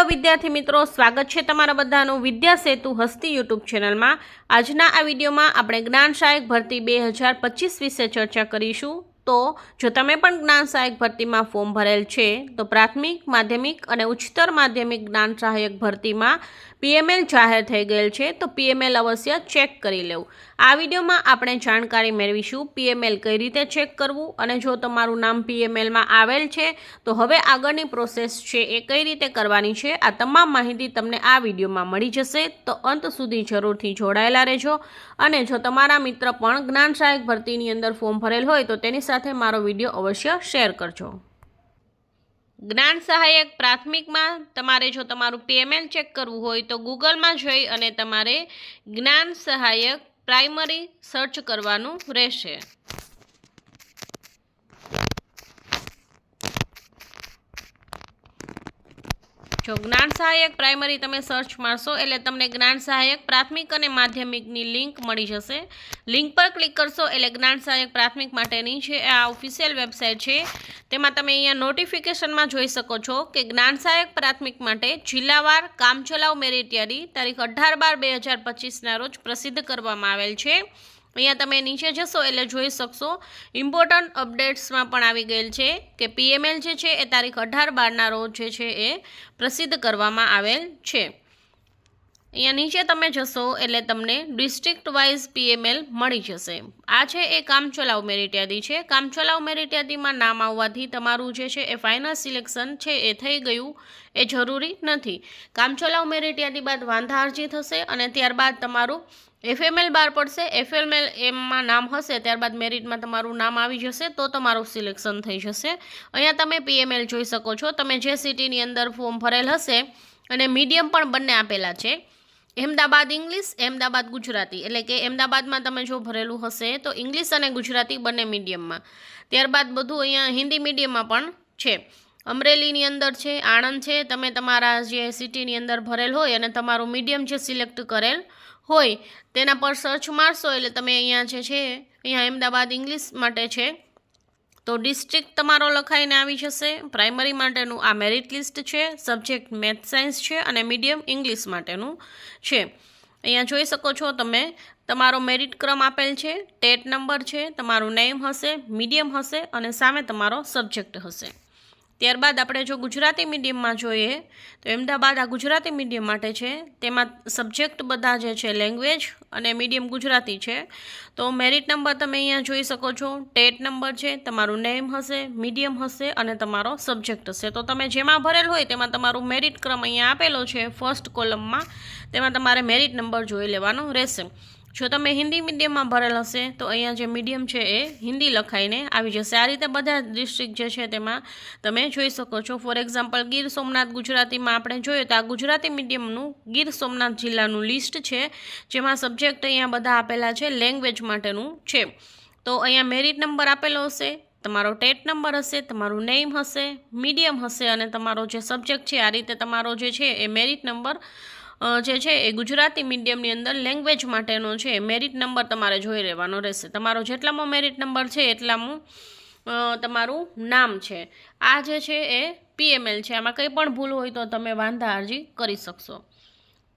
Hello વિદ્યાર્થી મિત્રો, સ્વાગત છે તમારા બધાનું વિદ્યા સેતુ હસ્તી યુટ્યુબ ચેનલમાં. આજના આ વિડીયોમાં આપણે જ્ઞાન સહાયક ભરતી બે હજાર પચીસ વિશે ચર્ચા કરીશું. તો જો તમે પણ જ્ઞાન સહાયક ભરતીમાં ફોર્મ ભરેલ છે, તો પ્રાથમિક, માધ્યમિક અને ઉચ્ચતર માધ્યમિક જ્ઞાન સહાયક ભરતીમાં પીએમએલ જાહેર થઈ ગયેલ છે, તો પીએમએલ અવશ્ય ચેક કરી લેવું. આ વિડીયોમાં આપણે જાણકારી મેળવીશું પીએમએલ કઈ રીતે ચેક કરવું અને જો તમારું નામ પીએમએલમાં આવેલ છે, તો હવે આગળની પ્રોસેસ છે એ કઈ રીતે કરવાની છે, આ તમામ માહિતી તમને આ વિડીયોમાં મળી જશે, તો અંત સુધી જરૂરથી જોડાયેલા રહેજો. અને જો તમારા મિત્ર પણ જ્ઞાન સહાયક ભરતીની અંદર ફોર્મ ભરેલ હોય, તો તેની સાથે મારો વીડિયો અવશ્ય શેર કરજો. જ્ઞાન સહાયક પ્રાથમિકમાં તમારે જો તમારું પીએમએલ ચેક કરવું હોય તો ગૂગલમાં જઈ અને તમારે જ્ઞાન સહાયક પ્રાઇમરી સર્ચ કરવાનું રહેશે. જો જ્ઞાન સહાયક પ્રાઇમરી તમે સર્ચ મારશો એટલે તમને જ્ઞાન સહાયક પ્રાથમિક અને માધ્યમિકની લિંક મળી જશે. લિંક પર ક્લિક કરશો એટલે જ્ઞાન સહાયક પ્રાથમિક માટેની છે આ ઓફિશિયલ વેબસાઇટ છે, તેમાં તમે અહીંયા નોટિફિકેશનમાં જોઈ શકો છો કે જ્ઞાન સહાયક પ્રાથમિક માટે જિલ્લાવાર કામચલાઉ મેરિટ તારીખ અઢાર બાર બે હજાર પચીસના રોજ પ્રસિદ્ધ કરવામાં આવેલ છે. અહીંયા તમે નીચે જશો એટલે જોઈ શકશો. ઇમ્પોર્ટન્ટ અપડેટ્સમાં પણ આવી ગયેલ છે કે પીએમએલ જે છે એ તારીખ અઢાર બારના રોજ જે છે એ પ્રસિદ્ધ કરવામાં આવેલ છે. અહીંયા નીચે તમે જશો એટલે તમને ડિસ્ટ્રિક્ટ વાઇઝ પીએમએલ મળી જશે. આ છે એ કામચલાઉ મેરિટ યાદી છે. કામચલાઉ મેરિટ યાદીમાં નામ આવવાથી તમારું જે છે એ ફાઇનલ સિલેક્શન છે એ થઈ ગયું. એ જરૂરી નથી. કામચલાઉ મેરિટ યાદી બાદ વાંધા અરજી થશે અને ત્યારબાદ તમારું એફએમએલ બાર પડશે. એફએમએલ એમમાં નામ હશે, ત્યારબાદ મેરિટમાં તમારું નામ આવી જશે, તો તમારું સિલેક્શન થઈ જશે. અહીંયા તમે પીએમએલ જોઈ શકો છો. તમે જે સિટીની અંદર ફોર્મ ભરેલ હશે અને મીડિયમ પણ બંને આપેલા છે. અહેમદાબાદ ઇંગ્લિશ, અહેમદાબાદ ગુજરાતી. એટલે કે અહેમદાબાદમાં તમે જો ભરેલું હશે તો ઇંગ્લિશ અને ગુજરાતી બંને મીડિયમમાં. ત્યારબાદ બધું અહીંયા હિન્દી મીડિયમમાં પણ છે. અમરેલીની અંદર છે, આણંદ છે, તમે તમારા જે સિટીની અંદર ભરેલ હોય અને તમારું મીડિયમ જે સિલેક્ટ કરેલ હોય, તેના પર સર્ચ મારશો એટલે તમે અહીંયા જે છે, અહીંયા અહેમદાબાદ ઇંગ્લિશ માટે છે તો ડિસ્ટ્રિક્ટ તમારો લખાઈને આવી જશે. પ્રાઇમરી માટેનું આ મેરિટ લિસ્ટ છે સબ્જેક્ટ મેથ સાયન્સ છે અને મીડિયમ ઇંગ્લિશ માટેનું છે. અહીંયા જોઈ શકો છો તમે, તમારો મેરિટ ક્રમ આપેલ છે, ટેટ નંબર છે, તમારું નેમ હશે મીડિયમ હશે અને સામે તમારો સબ્જેક્ટ હશે. ત્યારબાદ આપણે જો ગુજરાતી મીડિયમમાં જોઈએ, તો અમદાવાદ આ ગુજરાતી મીડિયમ માટે છે. તેમાં સબ્જેક્ટ બધા જે છે લેંગ્વેજ અને મીડિયમ ગુજરાતી છે. તો મેરિટ નંબર તમે અહીંયા જોઈ શકો છો. ટેટ નંબર છે, તમારું નેમ હશે મીડિયમ હશે અને તમારો સબ્જેક્ટ હશે. તો તમે જેમાં ભરેલ હોય તેમાં તમારું મેરિટ ક્રમ અહીંયા આપેલો છે ફર્સ્ટ કોલમમાં તેમાં તમારે મેરિટ નંબર જોઈ લેવાનો રહેશે. જો તમે હિન્દી મીડિયમમાં ભરેલ હશે, તો અહીંયા જે મીડિયમ છે એ હિન્દી લખાઈને આવી જશે. આ રીતે બધા ડિસ્ટ્રિક્ટ જે છે તેમાં તમે જોઈ શકો છો. ફોર એક્ઝામ્પલ ગીર સોમનાથ ગુજરાતીમાં આપણે જોઈએ તો આ ગુજરાતી મીડિયમનું ગીર સોમનાથ જિલ્લાનું લિસ્ટ છે, જેમાં સબ્જેક્ટ અહીંયા બધા આપેલા છે લેંગ્વેજ માટેનું છે. તો અહીંયા મેરિટ નંબર આપેલો હશે, તમારો ટેટ નંબર હશે, તમારું નેમ હશે મીડિયમ હશે અને તમારો જે સબ્જેક્ટ છે, આ રીતે તમારો જે છે એ મેરિટ નંબર જે છે એ ગુજરાતી મીડિયમની અંદર લેંગ્વેજ માટેનો છે મેરિટ નંબર તમારે જોઈ લેવાનો રહેશે. તમારો જેટલામાં મેરિટ નંબર છે, એટલામાં તમારું નામ છે. આ જે છે એ પીએમએલ છે. આમાં કંઈ પણ ભૂલ હોય તો તમે વાંધા અરજી કરી શકશો.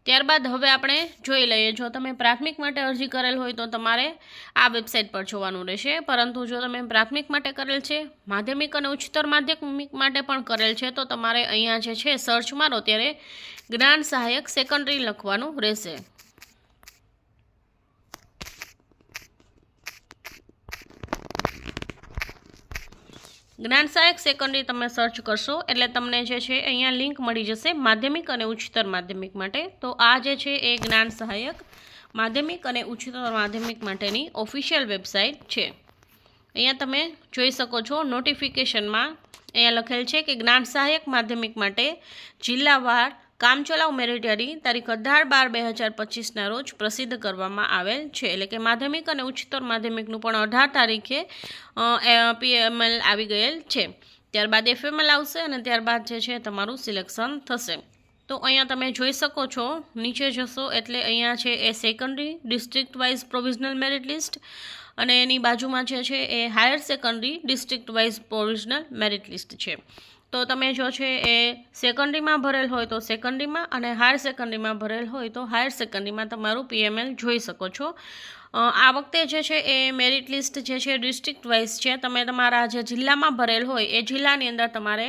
ત્યારબાદ હવે આપણે જોઈ લઈએ. જો તમે પ્રાથમિક માટે અરજી કરેલ હોય તો તમારે આ વેબસાઇટ પર જોવાનું રહેશે. પરંતુ જો તમે પ્રાથમિક માટે કરેલ છે, માધ્યમિક અને ઉચ્ચતર માધ્યમિક માટે પણ કરેલ છે, તો તમારે અહીંયા જે છે સર્ચ મારો, ત્યારે જ્ઞાન સહાયક સેકન્ડરી લખવાનું રહેશે. જ્ઞાન સહાયક સેકન્ડરી તમે સર્ચ કરશો, એટલે તમને જે છે અહીંયા લિંક મળી જશે માધ્યમિક અને ઉચ્ચતર માધ્યમિક માટે. તો આ જે છે એ જ્ઞાન સહાયક માધ્યમિક અને ઉચ્ચતર માધ્યમિક માટેની ઓફિશિયલ વેબસાઇટ છે. અહીંયા તમે જોઈ શકો છો નોટિફિકેશનમાં અહીંયા લખેલ છે કે જ્ઞાન સહાયક માધ્યમિક માટે જિલ્લાવાર કામચલાઉ ઉમેરેટરી તારીખ અઢાર બાર બે હજાર પચીસના રોજ પ્રસિદ્ધ કરવામાં આવેલ છે. એટલે કે માધ્યમિક અને ઉચ્ચતર માધ્યમિકનું પણ અઢાર તારીખે પીએમએલ આવી ગયેલ છે. ત્યારબાદ એફએમએલ આવશે અને ત્યારબાદ જે છે તમારું સિલેક્શન થશે. તો અહીંયા તમે જોઈ શકો છો, નીચે જશો એટલે અહીંયા છે એ secondary district wise provisional merit list અને એની બાજુમાં જે છે એ higher secondary district wise provisional merit list છે. તો તમે જો છે એ સેકન્ડરીમાં ભરેલ હોય તો સેકન્ડરીમાં અને હાયર સેકન્ડરીમાં ભરેલ હોય તો હાયર સેકન્ડરીમાં તમારું પીએમએલ જોઈ શકો છો. આ વખતે જે છે એ મેરિટ લિસ્ટ જે છે ડિસ્ટ્રિક્ટ વાઇઝ છે, તમે તમારા જે જિલ્લામાં ભરેલ હોય એ જિલ્લાની અંદર તમારે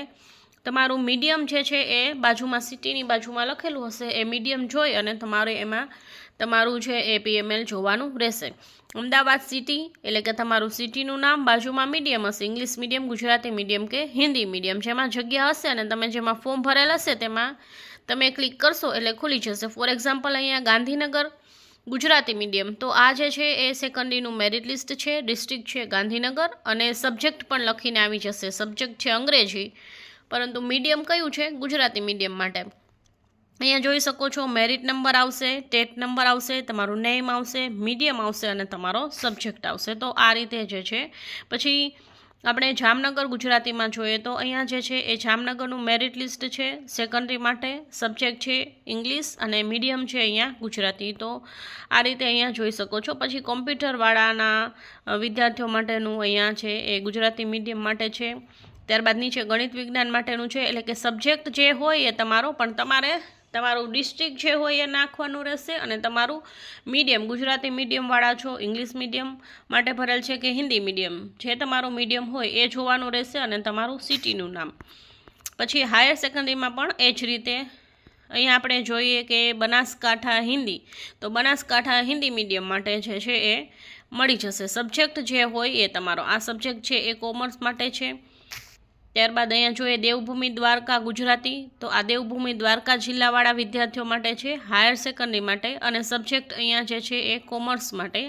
તમારું મીડિયમ જે છે એ બાજુમાં સિટીની બાજુમાં લખેલું હશે, એ મીડિયમ જોઈ અને તમારે એમાં તમારું છે એ પીએમએલ જોવાનું રહેશે. અમદાવાદ સિટી, એટલે કે તમારું સિટીનું નામ બાજુમાં મીડિયમ હશે. ઇંગ્લિશ મીડિયમ, ગુજરાતી મીડિયમ કે હિન્દી મીડિયમ, જેમાં જગ્યા હશે અને તમે જેમાં ફોર્મ ભરેલ હશે તેમાં તમે ક્લિક કરશો એટલે ખુલી જશે. ફોર એક્ઝામ્પલ, અહીંયા ગાંધીનગર, ગુજરાતી મીડિયમ. તો આ જે છે એ સેકન્ડરીનું મેરિટ લિસ્ટ છે ડિસ્ટ્રિક્ટ છે ગાંધીનગર અને સબ્જેક્ટ પણ લખીને આવી જશે. સબ્જેક્ટ છે અંગ્રેજી, પરંતુ મીડિયમ કયું છે? ગુજરાતી મીડિયમ માટે. અહીંયા જોઈ શકો છો મેરિટ નંબર આવશે, ટેટ નંબર આવશે, તમારું નેમ આવશે મીડિયમ આવશે અને તમારો સબ્જેક્ટ આવશે. તો આ રીતે જે છે, પછી આપણે જામનગર, ગુજરાતીમાં જોઈએ તો અહીંયા જે છે, એ જામનગરનું મેરિટ લિસ્ટ છે સેકન્ડરી માટે સબ્જેક્ટ છે ઇંગ્લિશ અને મીડિયમ છે અહીંયા ગુજરાતી. તો આ રીતે અહીંયા જોઈ શકો છો. પછી કોમ્પ્યુટરવાળાના વિદ્યાર્થીઓ માટેનું અહીંયા છે, એ ગુજરાતી મીડિયમ માટે છે. ત્યારબાદ નીચે ગણિત વિજ્ઞાન માટેનું છે, એટલે કે સબ્જેક્ટ જે હોય એ તમારો, પણ તમારે તમારું ડિસ્ટ્રિક્ટ જે હોય એ નાખવાનું રહેશે અને તમારું મીડિયમ, ગુજરાતી મીડિયમવાળા છો, ઇંગ્લિશ મીડિયમ માટે ભરેલ છે કે હિન્દી મીડિયમ, જે તમારું મીડિયમ હોય એ જોવાનું રહેશે અને તમારું સિટીનું નામ. પછી હાયર સેકન્ડરીમાં પણ એ જ રીતે. અહીંયા આપણે જોઈએ કે બનાસકાંઠા હિન્દી, તો બનાસકાંઠા હિન્દી મીડિયમ માટે જે છે એ મળી જશે. સબ્જેક્ટ જે હોય એ તમારો. આ સબ્જેક્ટ છે એ કોમર્સ માટે છે. ત્યારબાદ અહીંયા જોઈએ દેવભૂમિ દ્વારકા ગુજરાતી. તો આ દેવભૂમિ દ્વારકા જિલ્લાવાળા વિદ્યાર્થીઓ માટે છે, હાયર સેકન્ડરી માટે અને સબ્જેક્ટ અહીંયા જે છે એ કોમર્સ માટે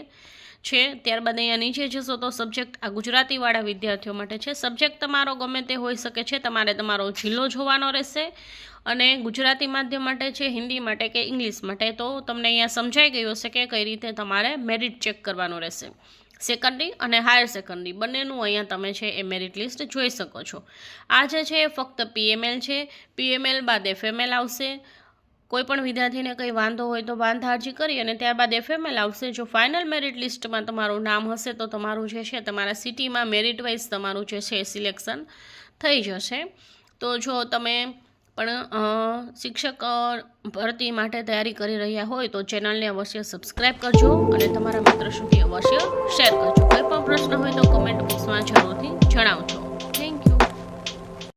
છે. ત્યારબાદ અહીંયા નીચે જશો તો સબ્જેક્ટ આ ગુજરાતીવાળા વિદ્યાર્થીઓ માટે છે. સબ્જેક્ટ તમારો ગમે તે હોઈ શકે છે, તમારે તમારો જિલ્લો જોવાનો રહેશે અને ગુજરાતી માધ્યમ માટે છે, હિન્દી માટે કે ઇંગ્લિશ માટે. તો તમને અહીંયા સમજાઈ ગયું હશે કે કઈ રીતે તમારે મેરિટ ચેક કરવાનું રહેશે. સેકન્ડરી અને હાયર સેકન્ડરી બંનેનું અહીંયા તમે છે એ મેરિટ લિસ્ટ જોઈ શકો છો. આ જે છે એ ફક્ત પીએમએલ છે. પીએમએલ બાદ એફએમએલ આવશે. કોઈ પણ વિદ્યાર્થીને કંઈ વાંધો હોય તો વાંધા અરજી કરી અને ત્યારબાદ એફએમએલ આવશે. જો ફાઇનલ મેરિટ લિસ્ટમાં તમારું નામ હશે તો તમારું જે છે તમારા સિટીમાં મેરિટ વાઇઝ તમારું જે છે સિલેક્શન થઈ જશે. તો જો તમે પણ શિક્ષક ભરતી માટે તૈયારી કરી રહ્યા હોય તો ચેનલને અવશ્ય સબસ્ક્રાઈબ કરજો અને તમારા મિત્ર સુધી અવશ્ય શેર કરજો. કોઈ પણ પ્રશ્ન હોય તો કમેન્ટ બોક્સમાં જરૂરથી જણાવજો.